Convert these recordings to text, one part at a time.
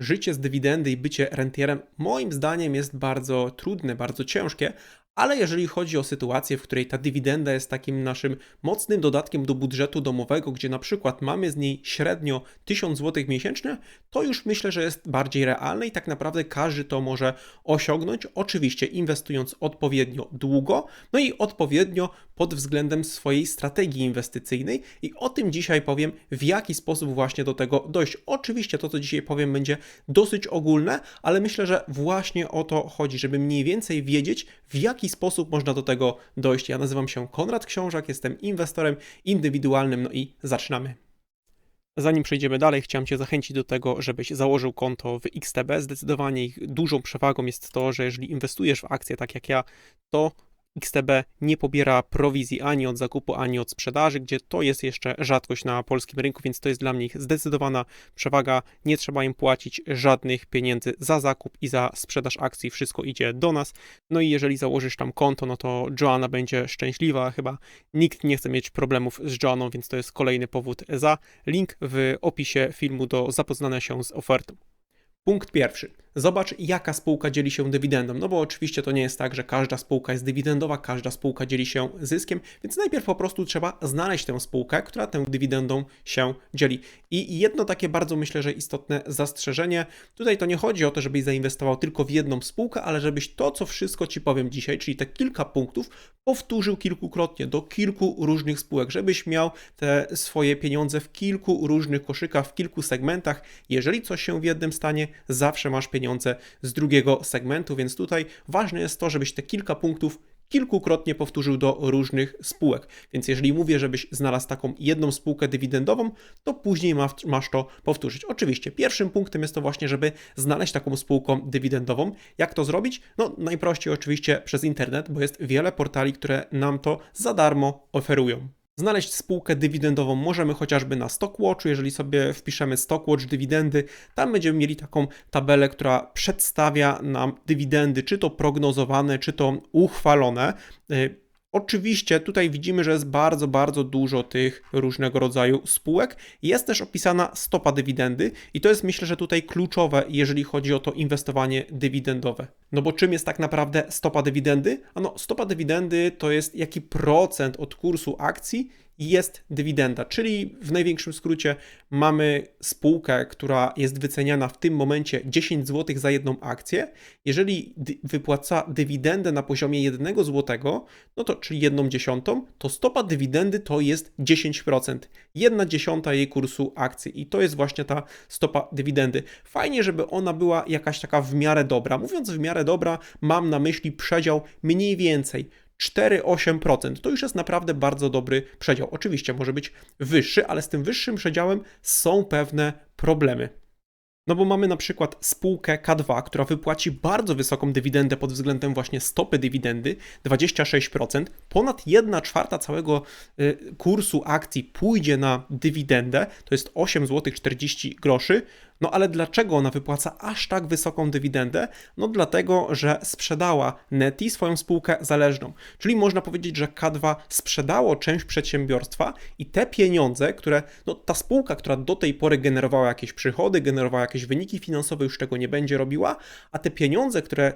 życie z dywidendy i bycie rentierem moim zdaniem jest bardzo trudne, bardzo ciężkie, ale jeżeli chodzi o sytuację, w której ta dywidenda jest takim naszym mocnym dodatkiem do budżetu domowego, gdzie na przykład mamy z niej średnio 1000 zł miesięcznie, to już myślę, że jest bardziej realne i tak naprawdę każdy to może osiągnąć, oczywiście inwestując odpowiednio długo, no i odpowiednio pod względem swojej strategii inwestycyjnej i o tym dzisiaj powiem, w jaki sposób właśnie do tego dojść. Oczywiście to, co dzisiaj powiem, będzie dosyć ogólne, ale myślę, że właśnie o to chodzi, żeby mniej więcej wiedzieć, w jaki sposób można do tego dojść. Ja nazywam się Konrad Książak, jestem inwestorem indywidualnym, no i zaczynamy. Zanim przejdziemy dalej, chciałem Cię zachęcić do tego, żebyś założył konto w XTB. Zdecydowanie ich dużą przewagą jest to, że jeżeli inwestujesz w akcje tak jak ja, to XTB nie pobiera prowizji ani od zakupu, ani od sprzedaży, gdzie to jest jeszcze rzadkość na polskim rynku, więc to jest dla mnie zdecydowana przewaga. Nie trzeba im płacić żadnych pieniędzy za zakup i za sprzedaż akcji, wszystko idzie do nas. No i jeżeli założysz tam konto, no to Joanna będzie szczęśliwa. Chyba nikt nie chce mieć problemów z Joanną, więc to jest kolejny powód za. Link w opisie filmu do zapoznania się z ofertą. Punkt pierwszy. Zobacz, jaka spółka dzieli się dywidendą. No bo oczywiście to nie jest tak, że każda spółka jest dywidendowa, każda spółka dzieli się zyskiem, więc najpierw po prostu trzeba znaleźć tę spółkę, która tę dywidendą się dzieli. I jedno takie bardzo myślę, że istotne zastrzeżenie. Tutaj to nie chodzi o to, żebyś zainwestował tylko w jedną spółkę, ale żebyś to, co wszystko ci powiem dzisiaj, czyli te kilka punktów, powtórzył kilkukrotnie do kilku różnych spółek, żebyś miał te swoje pieniądze w kilku różnych koszykach, w kilku segmentach. Jeżeli coś się w jednym stanie, zawsze masz pieniądze z drugiego segmentu, więc tutaj ważne jest to, żebyś te kilka punktów kilkukrotnie powtórzył do różnych spółek. Więc jeżeli mówię, żebyś znalazł taką jedną spółkę dywidendową, to później masz to powtórzyć. Oczywiście pierwszym punktem jest to właśnie, żeby znaleźć taką spółkę dywidendową. Jak to zrobić? No najprościej oczywiście przez internet, bo jest wiele portali, które nam to za darmo oferują. Znaleźć spółkę dywidendową możemy chociażby na Stockwatchu, jeżeli sobie wpiszemy Stockwatch dywidendy, tam będziemy mieli taką tabelę, która przedstawia nam dywidendy, czy to prognozowane, czy to uchwalone. Oczywiście tutaj widzimy, że jest bardzo, bardzo dużo tych różnego rodzaju spółek. Jest też opisana stopa dywidendy i to jest myślę, że tutaj kluczowe, jeżeli chodzi o to inwestowanie dywidendowe. No bo czym jest tak naprawdę stopa dywidendy? Ano, stopa dywidendy to jest jaki procent od kursu akcji jest dywidenda, czyli w największym skrócie mamy spółkę, która jest wyceniana w tym momencie 10 zł za jedną akcję. Jeżeli wypłaca dywidendę na poziomie 1 zł, no to czyli 1 dziesiątą, to stopa dywidendy to jest 10%. 1 dziesiąta jej kursu akcji i to jest właśnie ta stopa dywidendy. Fajnie, żeby ona była jakaś taka w miarę dobra. Mówiąc w miarę dobra, mam na myśli przedział mniej więcej 4-8%. To już jest naprawdę bardzo dobry przedział. Oczywiście może być wyższy, ale z tym wyższym przedziałem są pewne problemy. No bo mamy na przykład spółkę K2, która wypłaci bardzo wysoką dywidendę pod względem właśnie stopy dywidendy 26%. Ponad 1 czwarta całego y, kursu akcji pójdzie na dywidendę, to jest 8 zł 40 groszy. No ale dlaczego ona wypłaca aż tak wysoką dywidendę? No dlatego, że sprzedała Neti swoją spółkę zależną. Czyli można powiedzieć, że K2 sprzedało część przedsiębiorstwa i te pieniądze, które, no ta spółka, która do tej pory generowała jakieś przychody, generowała jakieś wyniki finansowe, już tego nie będzie robiła, a te pieniądze, które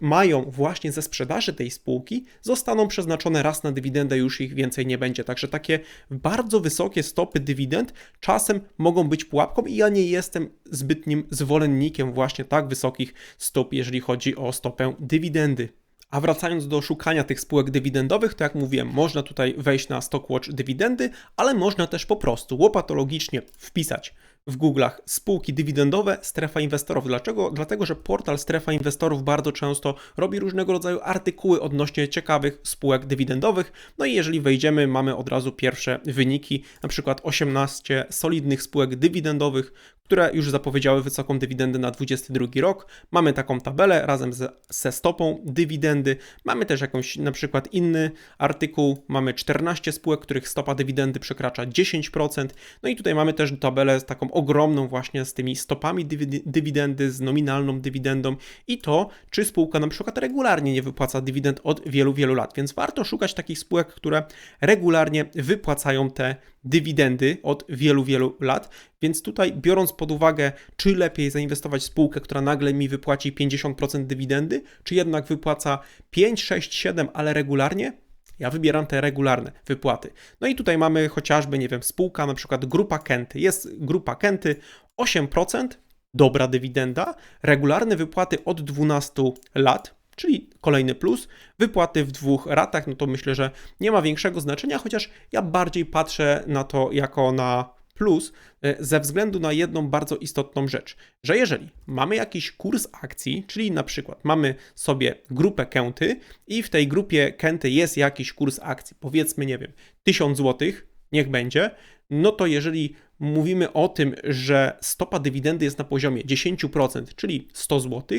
mają właśnie ze sprzedaży tej spółki, zostaną przeznaczone raz na dywidendę, już ich więcej nie będzie. Także takie bardzo wysokie stopy dywidend czasem mogą być pułapką i ja nie jestem zbytnim zwolennikiem właśnie tak wysokich stóp, jeżeli chodzi o stopę dywidendy. A wracając do szukania tych spółek dywidendowych, to jak mówiłem, można tutaj wejść na Stockwatch dywidendy, ale można też po prostu łopatologicznie wpisać w Google'ach spółki dywidendowe, strefa inwestorów. Dlaczego? Dlatego, że portal Strefa Inwestorów bardzo często robi różnego rodzaju artykuły odnośnie ciekawych spółek dywidendowych. No i jeżeli wejdziemy, mamy od razu pierwsze wyniki, na przykład 18 solidnych spółek dywidendowych, które już zapowiedziały wysoką dywidendę na 2022 rok. Mamy taką tabelę razem ze, ze stopą dywidendy. Mamy też jakąś na przykład inny artykuł. Mamy 14 spółek, których stopa dywidendy przekracza 10%. No i tutaj mamy też tabelę z taką ogromną właśnie z tymi stopami dywi- dywidendy, z nominalną dywidendą i to, czy spółka na przykład regularnie nie wypłaca dywidend od wielu, wielu lat. Więc warto szukać takich spółek, które regularnie wypłacają te dywidendy od wielu, wielu lat. Więc tutaj, biorąc pod uwagę, czy lepiej zainwestować w spółkę, która nagle mi wypłaci 50% dywidendy, czy jednak wypłaca 5, 6, 7, ale regularnie, ja wybieram te regularne wypłaty. No i tutaj mamy chociażby, nie wiem, spółka, na przykład grupa Kenty. Jest grupa Kenty 8%, dobra dywidenda, regularne wypłaty od 12 lat, czyli kolejny plus. Wypłaty w dwóch ratach, no to myślę, że nie ma większego znaczenia, chociaż ja bardziej patrzę na to jako na plus e, ze względu na jedną bardzo istotną rzecz, że jeżeli mamy jakiś kurs akcji, czyli na przykład mamy sobie grupę Kenty i w tej grupie Kenty jest jakiś kurs akcji, powiedzmy, nie wiem, 1000 zł, niech będzie, no to jeżeli mówimy o tym, że stopa dywidendy jest na poziomie 10%, czyli 100 zł,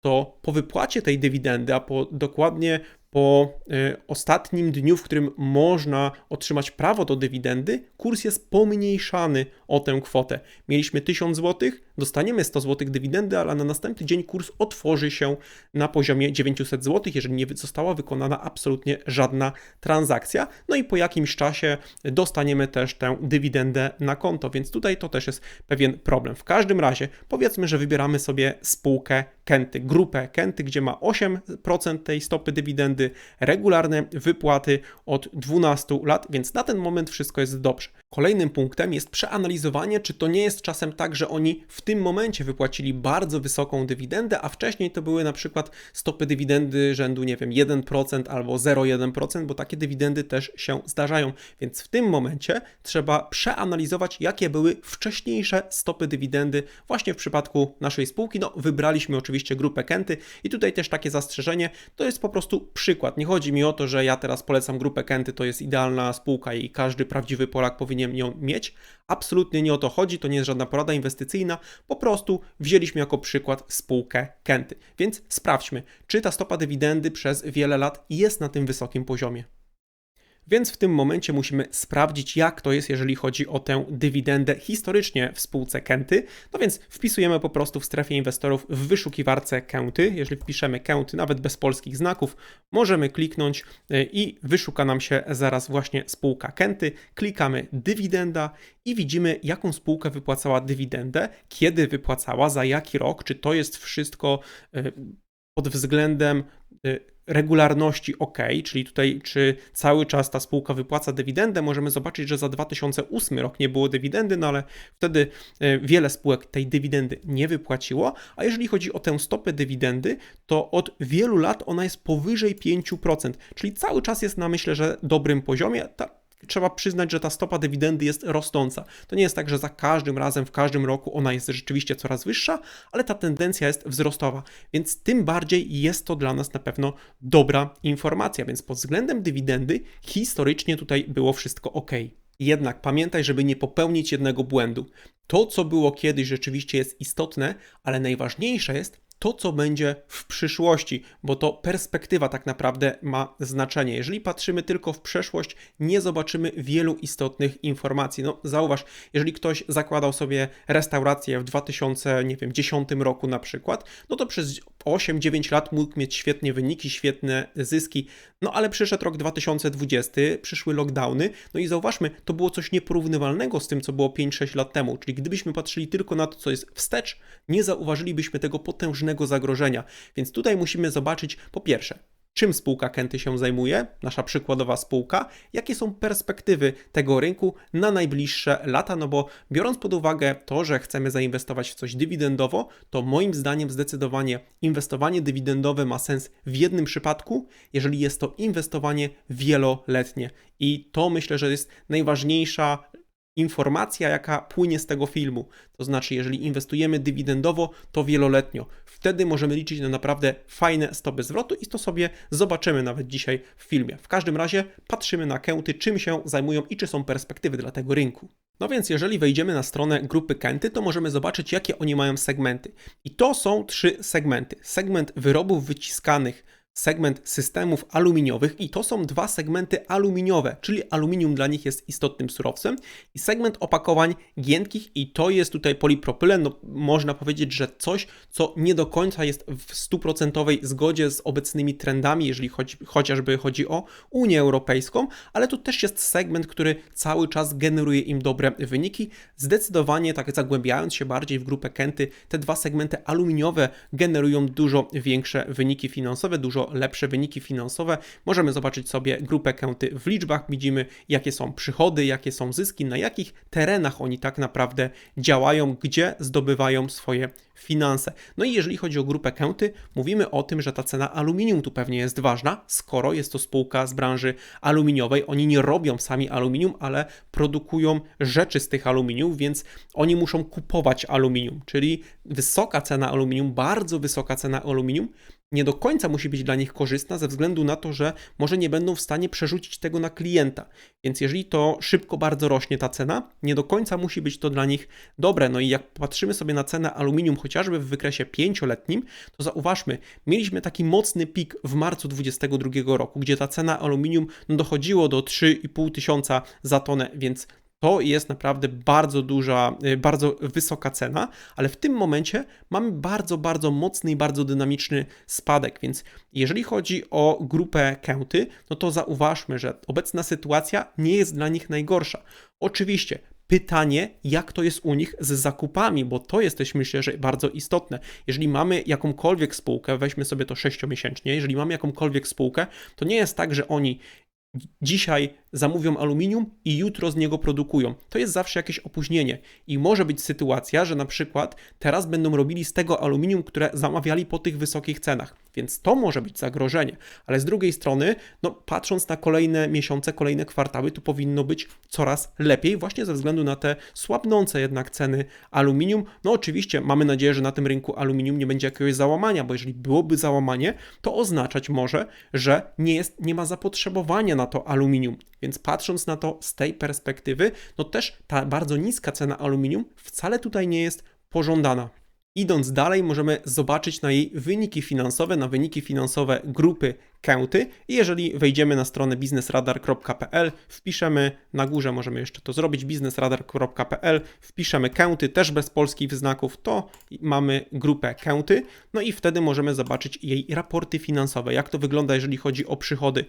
to po wypłacie tej dywidendy, a po dokładnie po y, ostatnim dniu, w którym można otrzymać prawo do dywidendy, kurs jest pomniejszany o tę kwotę. Mieliśmy 1000 zł, dostaniemy 100 zł dywidendy, ale na następny dzień kurs otworzy się na poziomie 900 zł, jeżeli nie została wykonana absolutnie żadna transakcja. No i po jakimś czasie dostaniemy też tę dywidendę na konto, więc tutaj to też jest pewien problem. W każdym razie powiedzmy, że wybieramy sobie spółkę Kenty, grupę Kenty, gdzie ma 8% tej stopy dywidendy, regularne wypłaty od 12 lat, więc na ten moment wszystko jest dobrze. Kolejnym punktem jest przeanalizowanie, czy to nie jest czasem tak, że oni w tym momencie wypłacili bardzo wysoką dywidendę, a wcześniej to były na przykład stopy dywidendy rzędu, nie wiem, 1% albo 0,1%, bo takie dywidendy też się zdarzają. Więc w tym momencie trzeba przeanalizować, jakie były wcześniejsze stopy dywidendy właśnie w przypadku naszej spółki. No, wybraliśmy oczywiście grupę Kenty i tutaj też takie zastrzeżenie, to jest po prostu przykład. Nie chodzi mi o to, że ja teraz polecam grupę Kenty, to jest idealna spółka i każdy prawdziwy Polak powinien ją mieć. Absolutnie nie o to chodzi, to nie jest żadna porada inwestycyjna, po prostu wzięliśmy jako przykład spółkę Kenty. Więc sprawdźmy, czy ta stopa dywidendy przez wiele lat jest na tym wysokim poziomie. Więc w tym momencie musimy sprawdzić, jak to jest, jeżeli chodzi o tę dywidendę historycznie w spółce Kenty. No więc wpisujemy po prostu w strefie inwestorów w wyszukiwarce Kenty. Jeżeli wpiszemy Kenty, nawet bez polskich znaków, możemy kliknąć y, i wyszuka nam się zaraz właśnie spółka Kenty. Klikamy dywidenda i widzimy, jaką spółkę wypłacała dywidendę, kiedy wypłacała, za jaki rok, czy to jest wszystko y, pod względem y, regularności OK, czyli tutaj czy cały czas ta spółka wypłaca dywidendę, możemy zobaczyć, że za 2008 rok nie było dywidendy, no ale wtedy e, wiele spółek tej dywidendy nie wypłaciło, a jeżeli chodzi o tę stopę dywidendy, to od wielu lat ona jest powyżej 5%, czyli cały czas jest na myślę, że dobrym poziomie. Ta trzeba przyznać, że ta stopa dywidendy jest rosnąca. To nie jest tak, że za każdym razem, w każdym roku ona jest rzeczywiście coraz wyższa, ale ta tendencja jest wzrostowa, więc tym bardziej jest to dla nas na pewno dobra informacja. Więc pod względem dywidendy historycznie tutaj było wszystko ok. Jednak pamiętaj, żeby nie popełnić jednego błędu. To, co było kiedyś, rzeczywiście jest istotne, ale najważniejsze jest, to, co będzie w przyszłości, bo to perspektywa tak naprawdę ma znaczenie. Jeżeli patrzymy tylko w przeszłość, nie zobaczymy wielu istotnych informacji. No, zauważ, jeżeli ktoś zakładał sobie restaurację w 2010 roku na przykład, no to przez 8-9 lat mógł mieć świetne wyniki, świetne zyski, no ale przyszedł rok 2020, przyszły lockdowny, no i zauważmy, to było coś nieporównywalnego z tym, co było 5-6 lat temu, czyli gdybyśmy patrzyli tylko na to, co jest wstecz, nie zauważylibyśmy tego potężnego zagrożenia. Więc tutaj musimy zobaczyć, po pierwsze, czym spółka Kenty się zajmuje, nasza przykładowa spółka, jakie są perspektywy tego rynku na najbliższe lata, no bo biorąc pod uwagę to, że chcemy zainwestować w coś dywidendowo, to moim zdaniem zdecydowanie inwestowanie dywidendowe ma sens w jednym przypadku, jeżeli jest to inwestowanie wieloletnie. I to myślę, że jest najważniejsza informacja, jaka płynie z tego filmu. To znaczy, jeżeli inwestujemy dywidendowo, to wieloletnio. Wtedy możemy liczyć na naprawdę fajne stopy zwrotu i to sobie zobaczymy nawet dzisiaj w filmie. W każdym razie patrzymy na Kenty, czym się zajmują i czy są perspektywy dla tego rynku. No więc jeżeli wejdziemy na stronę grupy Kenty, to możemy zobaczyć, jakie oni mają segmenty. I to są trzy segmenty. Segment wyrobów wyciskanych segment systemów aluminiowych i to są dwa segmenty aluminiowe, czyli aluminium dla nich jest istotnym surowcem i segment opakowań giętkich i to jest tutaj polipropylen, no można powiedzieć, że coś, co nie do końca jest w stuprocentowej zgodzie z obecnymi trendami, jeżeli chodzi, chociażby chodzi o Unię Europejską, ale to też jest segment, który cały czas generuje im dobre wyniki. Zdecydowanie, tak zagłębiając się bardziej w grupę Kenty, te dwa segmenty aluminiowe generują dużo większe wyniki finansowe, dużo lepsze wyniki finansowe. Możemy zobaczyć sobie grupę Kenty w liczbach, widzimy jakie są przychody, jakie są zyski, na jakich terenach oni tak naprawdę działają, gdzie zdobywają swoje finanse. No i jeżeli chodzi o grupę Kenty, mówimy o tym, że ta cena aluminium tu pewnie jest ważna, skoro jest to spółka z branży aluminiowej. Oni nie robią sami aluminium, ale produkują rzeczy z tych aluminium, więc oni muszą kupować aluminium, czyli wysoka cena aluminium, bardzo wysoka cena aluminium nie do końca musi być dla nich korzystna ze względu na to, że może nie będą w stanie przerzucić tego na klienta. Więc jeżeli to szybko bardzo rośnie ta cena, nie do końca musi być to dla nich dobre. No i jak patrzymy sobie na cenę aluminium chociażby w wykresie pięcioletnim, to zauważmy, mieliśmy taki mocny pik w marcu 2022 roku, gdzie ta cena aluminium dochodziło do 3,5 tysiąca za tonę, więc to jest naprawdę bardzo duża, y, bardzo wysoka cena, ale w tym momencie mamy bardzo, bardzo mocny i bardzo dynamiczny spadek, więc jeżeli chodzi o grupę Kenty, no to zauważmy, że obecna sytuacja nie jest dla nich najgorsza. Oczywiście pytanie, jak to jest u nich z zakupami, bo to jest też myślę, że bardzo istotne. Jeżeli mamy jakąkolwiek spółkę, weźmy sobie to sześciomiesięcznie, jeżeli mamy jakąkolwiek spółkę, to nie jest tak, że oni dzisiaj zamówią aluminium i jutro z niego produkują. To jest zawsze jakieś opóźnienie i może być sytuacja, że na przykład teraz będą robili z tego aluminium, które zamawiali po tych wysokich cenach, więc to może być zagrożenie. Ale z drugiej strony, no patrząc na kolejne miesiące, kolejne kwartały, tu powinno być coraz lepiej, właśnie ze względu na te słabnące jednak ceny aluminium. No oczywiście mamy nadzieję, że na tym rynku aluminium nie będzie jakiegoś załamania, bo jeżeli byłoby załamanie, to oznaczać może, że nie, jest, nie ma zapotrzebowania na to aluminium. Więc patrząc na to z tej perspektywy, no też ta bardzo niska cena aluminium wcale tutaj nie jest pożądana. Idąc dalej, możemy zobaczyć na jej wyniki finansowe, na wyniki finansowe grupy Kenty. I jeżeli wejdziemy na stronę biznesradar.pl, wpiszemy na górze, możemy jeszcze to zrobić, biznesradar.pl, wpiszemy Kenty, też bez polskich znaków, to mamy grupę Kenty. No i wtedy możemy zobaczyć jej raporty finansowe, jak to wygląda, jeżeli chodzi o przychody.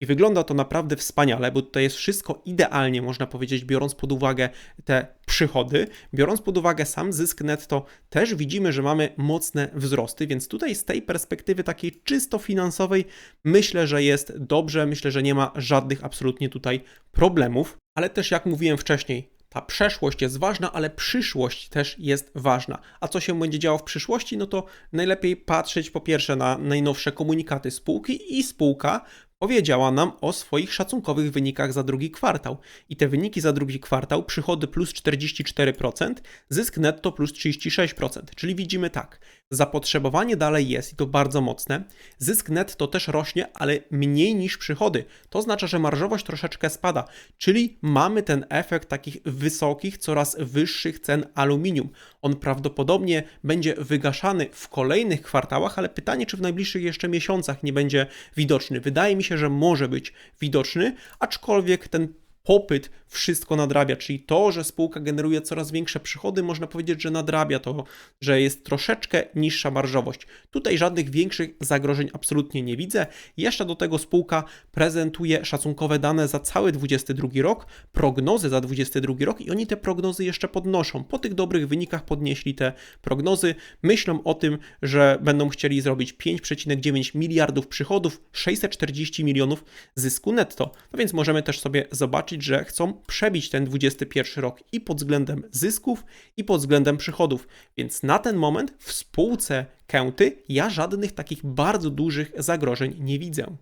I wygląda to naprawdę wspaniale, bo tutaj jest wszystko idealnie, można powiedzieć, biorąc pod uwagę te przychody. Biorąc pod uwagę sam zysk netto, też widzimy, że mamy mocne wzrosty, więc tutaj z tej perspektywy takiej czysto finansowej myślę, że jest dobrze, myślę, że nie ma żadnych absolutnie tutaj problemów, ale też jak mówiłem wcześniej, ta przeszłość jest ważna, ale przyszłość też jest ważna. A co się będzie działo w przyszłości? No to najlepiej patrzeć po pierwsze na najnowsze komunikaty spółki i spółka powiedziała nam o swoich szacunkowych wynikach za drugi kwartał. I te wyniki za drugi kwartał, przychody plus 44%, zysk netto plus 36%. Czyli widzimy tak, zapotrzebowanie dalej jest i to bardzo mocne, zysk netto też rośnie, ale mniej niż przychody. To oznacza, że marżowość troszeczkę spada, czyli mamy ten efekt takich wysokich, coraz wyższych cen aluminium. On prawdopodobnie będzie wygaszany w kolejnych kwartałach, ale pytanie, czy w najbliższych jeszcze miesiącach nie będzie widoczny. Wydaje mi się, że może być widoczny, aczkolwiek ten popyt wszystko nadrabia, czyli to, że spółka generuje coraz większe przychody, można powiedzieć, że nadrabia to, że jest troszeczkę niższa marżowość. Tutaj żadnych większych zagrożeń absolutnie nie widzę. Jeszcze do tego spółka prezentuje szacunkowe dane za cały 2022 rok, prognozy za 2022 rok i oni te prognozy jeszcze podnoszą. Po tych dobrych wynikach podnieśli te prognozy. Myślą o tym, że będą chcieli zrobić 5,9 miliardów przychodów, 640 milionów zysku netto. No więc możemy też sobie zobaczyć, że chcą przebić ten 21 rok i pod względem zysków, i pod względem przychodów. Więc na ten moment w spółce Kenty ja żadnych takich bardzo dużych zagrożeń nie widzę.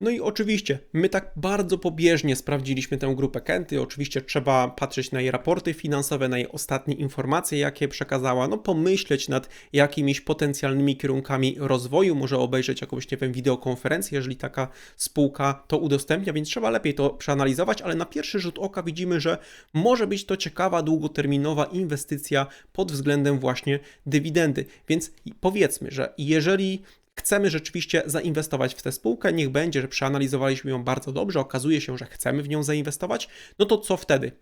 No i oczywiście, my tak bardzo pobieżnie sprawdziliśmy tę grupę Kenty. Oczywiście trzeba patrzeć na jej raporty finansowe, na jej ostatnie informacje, jakie przekazała, no pomyśleć nad jakimiś potencjalnymi kierunkami rozwoju, może obejrzeć jakąś, nie wiem, wideokonferencję, jeżeli taka spółka to udostępnia, więc trzeba lepiej to przeanalizować, ale na pierwszy rzut oka widzimy, że może być to ciekawa, długoterminowa inwestycja pod względem właśnie dywidendy. Więc powiedzmy, że jeżeli chcemy rzeczywiście zainwestować w tę spółkę, niech będzie, że przeanalizowaliśmy ją bardzo dobrze, okazuje się, że chcemy w nią zainwestować, no to co wtedy?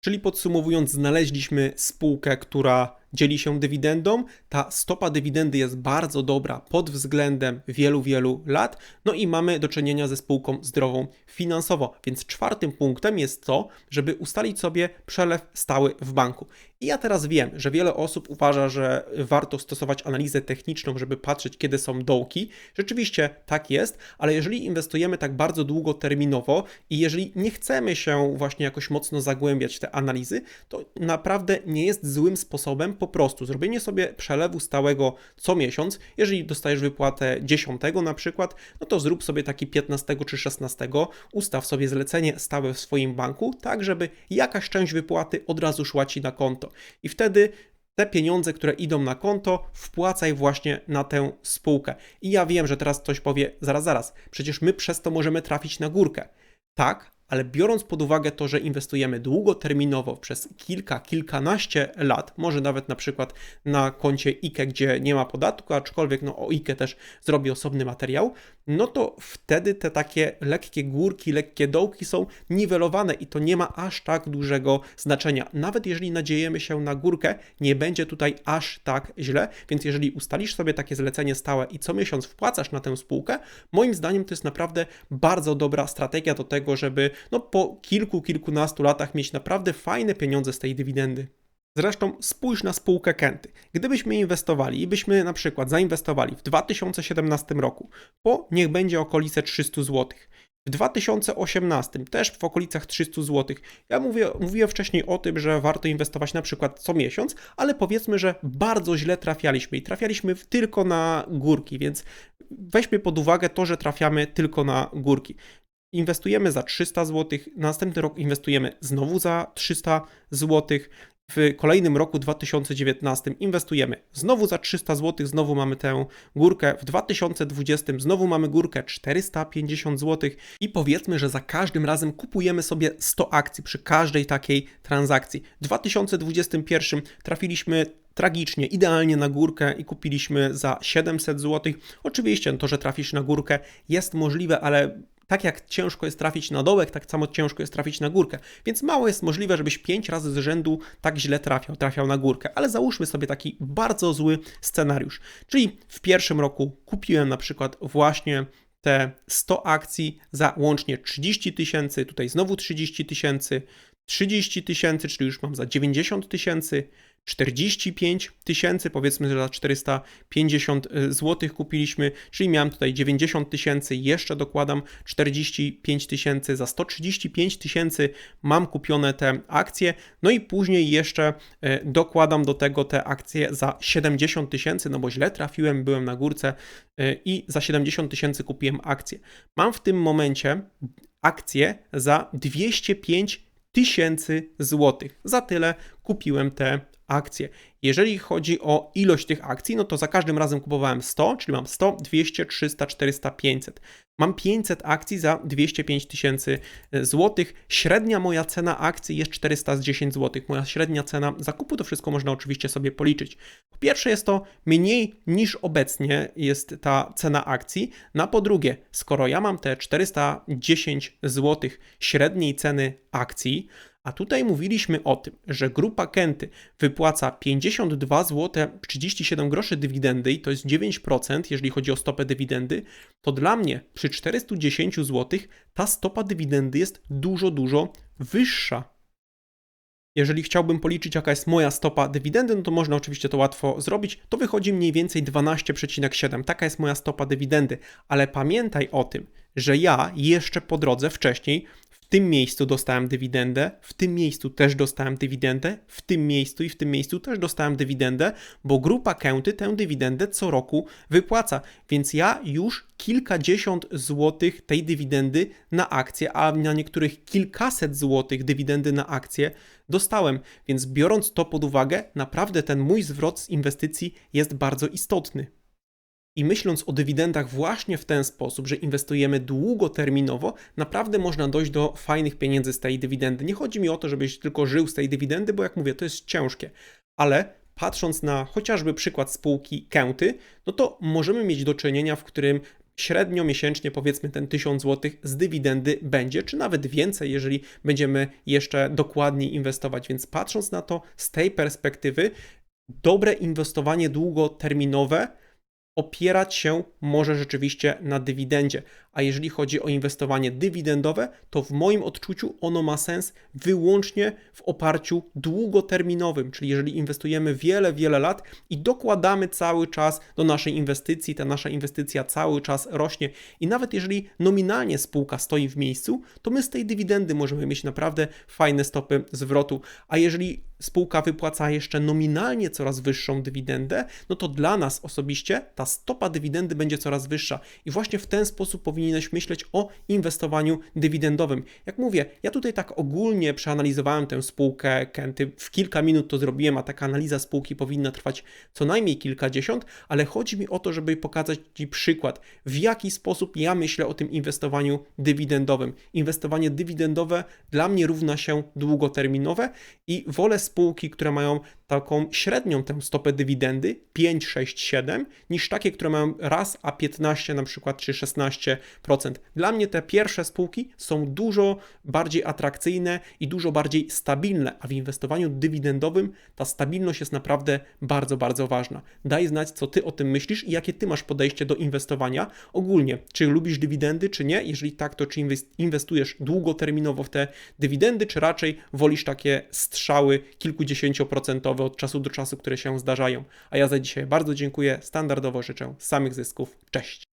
Czyli podsumowując, znaleźliśmy spółkę, która dzieli się dywidendą. Ta stopa dywidendy jest bardzo dobra pod względem wielu, wielu lat. No i mamy do czynienia ze spółką zdrową finansowo. Więc czwartym punktem jest to, żeby ustalić sobie przelew stały w banku. I ja teraz wiem, że wiele osób uważa, że warto stosować analizę techniczną, żeby patrzeć, kiedy są dołki. Rzeczywiście tak jest, ale jeżeli inwestujemy tak bardzo długoterminowo i jeżeli nie chcemy się właśnie jakoś mocno zagłębiać w te analizy, to naprawdę nie jest złym sposobem po prostu zrobienie sobie przelewu stałego co miesiąc. Jeżeli dostajesz wypłatę 10 na przykład, no to zrób sobie taki 15 czy 16, ustaw sobie zlecenie stałe w swoim banku, tak żeby jakaś część wypłaty od razu szła ci na konto. I wtedy te pieniądze, które idą na konto, wpłacaj właśnie na tę spółkę. I ja wiem, że teraz ktoś powie, zaraz, zaraz, przecież my przez to możemy trafić na górkę. Tak, ale biorąc pod uwagę to, że inwestujemy długoterminowo przez kilka, kilkanaście lat, może nawet na przykład na koncie IKE, gdzie nie ma podatku, aczkolwiek no, o IKE też zrobię osobny materiał, no to wtedy te takie lekkie górki, lekkie dołki są niwelowane i to nie ma aż tak dużego znaczenia. Nawet jeżeli nadziejemy się na górkę, nie będzie tutaj aż tak źle, więc jeżeli ustalisz sobie takie zlecenie stałe i co miesiąc wpłacasz na tę spółkę, moim zdaniem to jest naprawdę bardzo dobra strategia do tego, żeby no, po kilku, kilkunastu latach mieć naprawdę fajne pieniądze z tej dywidendy. Zresztą spójrz na spółkę Kenty. Gdybyśmy inwestowali i byśmy na przykład zainwestowali w 2017 roku po niech będzie okolice 300 zł, w 2018 też w okolicach 300 zł. Ja mówię, mówiłem wcześniej o tym, że warto inwestować na przykład co miesiąc, ale powiedzmy, że bardzo źle trafialiśmy i trafialiśmy tylko na górki, więc weźmy pod uwagę to, że trafiamy tylko na górki inwestujemy za 300 zł, następny rok inwestujemy znowu za 300 zł, w kolejnym roku 2019 inwestujemy znowu za 300 zł, znowu mamy tę górkę. W 2020 znowu mamy górkę 450 zł i powiedzmy, że za każdym razem kupujemy sobie 100 akcji przy każdej takiej transakcji. W 2021 trafiliśmy tragicznie, idealnie na górkę i kupiliśmy za 700 zł. Oczywiście to, że trafisz na górkę jest możliwe, ale tak jak ciężko jest trafić na dołek, tak samo ciężko jest trafić na górkę. Więc mało jest możliwe, żebyś pięć razy z rzędu tak źle trafiał, trafiał na górkę. Ale załóżmy sobie taki bardzo zły scenariusz. Czyli w pierwszym roku kupiłem na przykład właśnie te 100 akcji za łącznie 30 tysięcy, tutaj znowu 30 tysięcy, 30 tysięcy, czyli już mam za 90 tysięcy, 45 tysięcy, powiedzmy, że za 450 y, zł kupiliśmy, czyli miałem tutaj 90 tysięcy, jeszcze dokładam 45 tysięcy, za 135 tysięcy mam kupione te akcje, no i później jeszcze y, dokładam do tego te akcje za 70 tysięcy, no bo źle trafiłem, byłem na górce y, i za 70 tysięcy kupiłem akcje. Mam w tym momencie akcje za 205 tysięcy złotych. Za tyle kupiłem te akcje. Jeżeli chodzi o ilość tych akcji, no to za każdym razem kupowałem 100, czyli mam 100, 200, 300, 400, 500. Mam 500 akcji za 205 tysięcy e, złotych. Średnia moja cena akcji jest 410 zł. Moja średnia cena zakupu, to wszystko można oczywiście sobie policzyć. Po pierwsze jest to mniej niż obecnie jest ta cena akcji. Na po drugie, skoro ja mam te 410 zł średniej ceny akcji, a tutaj mówiliśmy o tym, że grupa Kenty wypłaca 52 zł 37 groszy dywidendy i to jest 9%, jeżeli chodzi o stopę dywidendy, to dla mnie przy 410 zł ta stopa dywidendy jest dużo, dużo wyższa. Jeżeli chciałbym policzyć, jaka jest moja stopa dywidendy, no to można oczywiście to łatwo zrobić. To wychodzi mniej więcej 12,7. Taka jest moja stopa dywidendy, ale pamiętaj o tym, że ja jeszcze po drodze wcześniej w tym miejscu dostałem dywidendę, w tym miejscu też dostałem dywidendę, w tym miejscu i w tym miejscu też dostałem dywidendę, bo grupa Kęty tę dywidendę co roku wypłaca. Więc ja już kilkadziesiąt złotych tej dywidendy na akcję, a na niektórych kilkaset złotych dywidendy na akcję dostałem. Więc biorąc to pod uwagę, naprawdę ten mój zwrot z inwestycji jest bardzo istotny. I myśląc o dywidendach właśnie w ten sposób, że inwestujemy długoterminowo, naprawdę można dojść do fajnych pieniędzy z tej dywidendy. Nie chodzi mi o to, żebyś tylko żył z tej dywidendy, bo jak mówię, to jest ciężkie, ale patrząc na chociażby przykład spółki Kęty, no to możemy mieć do czynienia, w którym średnio miesięcznie powiedzmy ten 1000 zł z dywidendy będzie, czy nawet więcej, jeżeli będziemy jeszcze dokładniej inwestować. Więc patrząc na to z tej perspektywy, dobre inwestowanie długoterminowe opierać się może rzeczywiście na dywidendzie. A jeżeli chodzi o inwestowanie dywidendowe, to w moim odczuciu ono ma sens wyłącznie w oparciu długoterminowym, czyli jeżeli inwestujemy wiele, wiele lat i dokładamy cały czas do naszej inwestycji, ta nasza inwestycja cały czas rośnie i nawet jeżeli nominalnie spółka stoi w miejscu, to my z tej dywidendy możemy mieć naprawdę fajne stopy zwrotu. A jeżeli spółka wypłaca jeszcze nominalnie coraz wyższą dywidendę, no to dla nas osobiście ta stopa dywidendy będzie coraz wyższa. I właśnie w ten sposób powinieneś myśleć o inwestowaniu dywidendowym. Jak mówię, ja tutaj tak ogólnie przeanalizowałem tę spółkę Kenty, w kilka minut to zrobiłem, a taka analiza spółki powinna trwać co najmniej kilkadziesiąt, ale chodzi mi o to, żeby pokazać Ci przykład, w jaki sposób ja myślę o tym inwestowaniu dywidendowym. Inwestowanie dywidendowe dla mnie równa się długoterminowe i wolę spółki, które mają taką średnią tę stopę dywidendy 5, 6, 7 niż takie, które mają raz a 15 na przykład czy 16%. Dla mnie te pierwsze spółki są dużo bardziej atrakcyjne i dużo bardziej stabilne, a w inwestowaniu dywidendowym ta stabilność jest naprawdę bardzo, bardzo ważna. Daj znać, co ty o tym myślisz i jakie ty masz podejście do inwestowania ogólnie. Czy lubisz dywidendy, czy nie? Jeżeli tak, to czy inwestujesz długoterminowo w te dywidendy, czy raczej wolisz takie strzały kilkudziesięcioprocentowe od czasu do czasu, które się zdarzają. A ja za dzisiaj bardzo dziękuję, standardowo życzę samych zysków. Cześć!